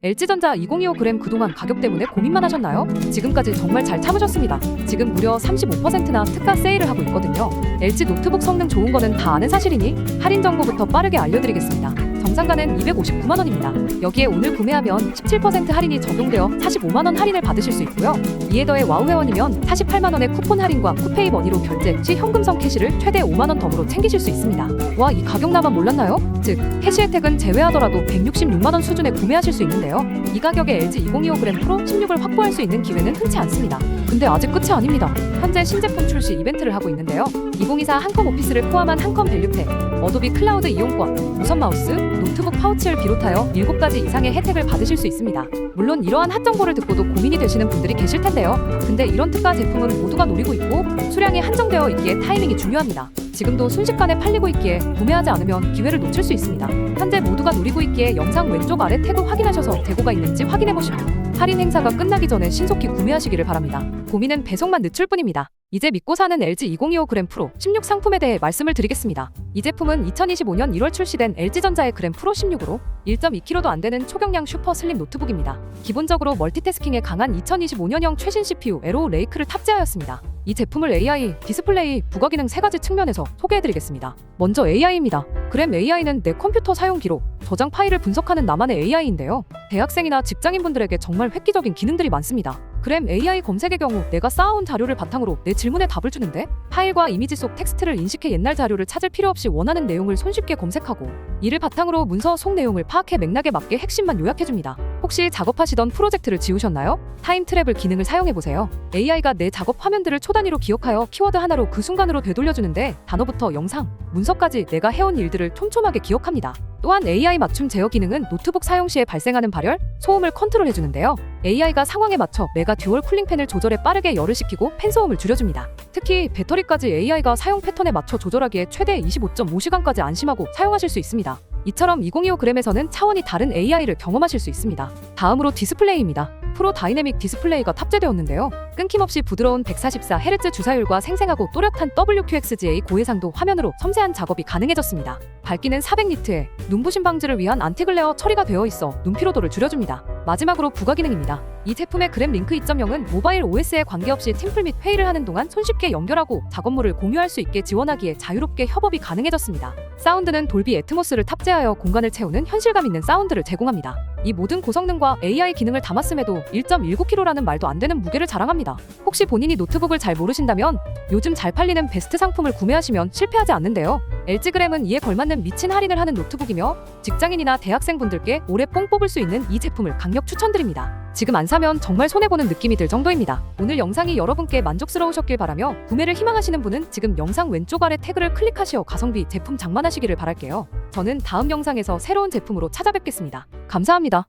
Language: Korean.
LG전자 2025g 그동안 가격 때문에 고민만 하셨나요? 지금까지 정말 잘 참으셨습니다. 지금 무려 35%나 특가 세일을 하고 있거든요. LG 노트북 성능 좋은 거는 다 아는 사실이니 할인 정보부터 빠르게 알려드리겠습니다. 정상가는 259만 원입니다. 여기에 오늘 구매하면 17% 할인이 적용되어 45만 원 할인을 받으실 수 있고요. 이에 더해 와우 회원이면 48만 원의 쿠폰 할인과 쿠페이 머니로 결제 시 현금성 캐시를 최대 5만 원 덤으로 챙기실 수 있습니다. 와 이 가격 나만 몰랐나요? 즉 캐시 혜택은 제외하더라도 166만 원 수준에 구매하실 수 있는데요. 이 가격에 LG 2025g 프로 16을 확보할 수 있는 기회는 흔치 않습니다. 근데 아직 끝이 아닙니다. 현재 신제품 출시 이벤트를 하고 있는데요. 2024 한컴 오피스를 포함한 한컴 밸류팩, 어도비 클라우드 이용권, 무선 마우스, 노트북 파우치를 비롯하여 7가지 이상의 혜택을 받으실 수 있습니다. 물론 이러한 핫 정보를 듣고도 고민이 되시는 분들이 계실 텐데요. 근데 이런 특가 제품은 모두가 노리고 있고 수량이 한정되어 있기에 타이밍이 중요합니다. 지금도 순식간에 팔리고 있기에 구매하지 않으면 기회를 놓칠 수 있습니다. 현재 모두가 노리고 있기에 영상 왼쪽 아래 태그 확인하셔서 대고가 있는지 확인해 보시고 할인 행사가 끝나기 전에 신속히 구매하시기를 바랍니다. 고민은 배송만 늦출 뿐입니다. 이제 믿고 사는 LG 2025g 프로 16 상품에 대해 말씀을 드리겠습니다. 이 제품은 2025년 1월 출시된 LG전자의 그램 프로 16으로 1.2kg도 안 되는 초경량 슈퍼 슬림 노트북입니다. 기본적으로 멀티태스킹에 강한 2025년형 최신 CPU 에로 레이크를 탑재하였습니다. 이 제품을 AI, 디스플레이, 부가 기능 세 가지 측면에서 소개해드리겠습니다. 먼저 AI입니다. 그램 AI는 내 컴퓨터 사용 기록, 저장 파일을 분석하는 나만의 AI인데요. 대학생이나 직장인분들에게 정말 획기적인 기능들이 많습니다. 그램 AI 검색의 경우 내가 쌓아온 자료를 바탕으로 내 질문에 답을 주는데 파일과 이미지 속 텍스트를 인식해 옛날 자료를 찾을 필요 없이 원하는 내용을 손쉽게 검색하고 이를 바탕으로 문서 속 내용을 파악해 맥락에 맞게 핵심만 요약해줍니다. 혹시 작업하시던 프로젝트를 지우셨나요? 타임 트래블 기능을 사용해보세요. AI가 내 작업 화면들을 초 단위로 기억하여 키워드 하나로 그 순간으로 되돌려주는데 단어부터 영상, 문서까지 내가 해온 일들을 촘촘하게 기억합니다. 또한 AI 맞춤 제어 기능은 노트북 사용 시에 발생하는 발열, 소음을 컨트롤해주는데요. AI가 상황에 맞춰 메가 듀얼 쿨링팬을 조절해 빠르게 열을 식히고 팬 소음을 줄여줍니다. 특히 배터리까지 AI가 사용 패턴에 맞춰 조절하기에 최대 25.5시간까지 안심하고 사용하실 수 있습니다. 이처럼 2025g에서는 차원이 다른 AI를 경험하실 수 있습니다. 다음으로 디스플레이입니다. 프로 다이내믹 디스플레이가 탑재되었는데요. 끊김없이 부드러운 144Hz 주사율과 생생하고 또렷한 WQXGA 고해상도 화면으로 섬세한 작업이 가능해졌습니다. 밝기는 400니트에 눈부심 방지를 위한 안티글레어 처리가 되어 있어 눈 피로도를 줄여줍니다. 마지막으로 부가 기능입니다. 이 제품의 그램 링크 2.0은 모바일 OS에 관계없이 팀플 및 회의를 하는 동안 손쉽게 연결하고 작업물을 공유할 수 있게 지원하기에 자유롭게 협업이 가능해졌습니다. 사운드는 돌비 애트모스를 탑재하여 공간을 채우는 현실감 있는 사운드를 제공합니다. 이 모든 고성능과 AI 기능을 담았음에도 1.19kg라는 말도 안 되는 무게를 자랑합니다. 혹시 본인이 노트북을 잘 모르신다면 요즘 잘 팔리는 베스트 상품을 구매하시면 실패하지 않는데요. LG그램은 이에 걸맞는 미친 할인을 하는 노트북이며 직장인이나 대학생분들께 오래 뽕 뽑을 수 있는 이 제품을 강력 추천드립니다. 지금 안 사면 정말 손해보는 느낌이 들 정도입니다. 오늘 영상이 여러분께 만족스러우셨길 바라며 구매를 희망하시는 분은 지금 영상 왼쪽 아래 태그를 클릭하시어 가성비 제품 장만하시기를 바랄게요. 저는 다음 영상에서 새로운 제품으로 찾아뵙겠습니다. 감사합니다.